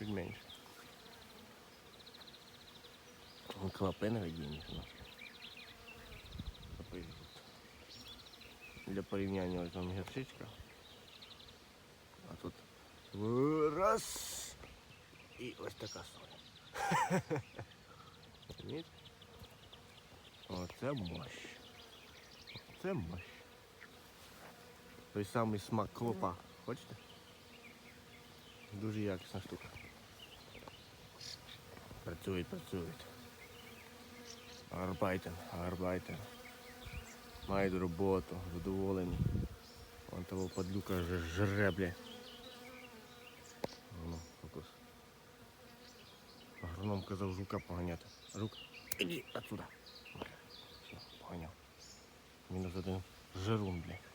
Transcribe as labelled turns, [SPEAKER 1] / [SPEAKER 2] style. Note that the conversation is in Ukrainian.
[SPEAKER 1] чуть менше. Клопи на видінні у нас. Клопи тут. Для порівняння ось там гірчичка. А тут раз. І ось така соня. Оце мощ. Це мощ. Той самий смак клопа. Хочете? Дуже якісна штука. Працюють, працюють. Арбайтен, арбайтен. Мають роботу, задоволені. Вон того падлюка вже жре, бля. Ну, фокус. Агроном казав жука поганяти. Жук, іди отсюда. Все, поганяв. Мінус один жирун, бля.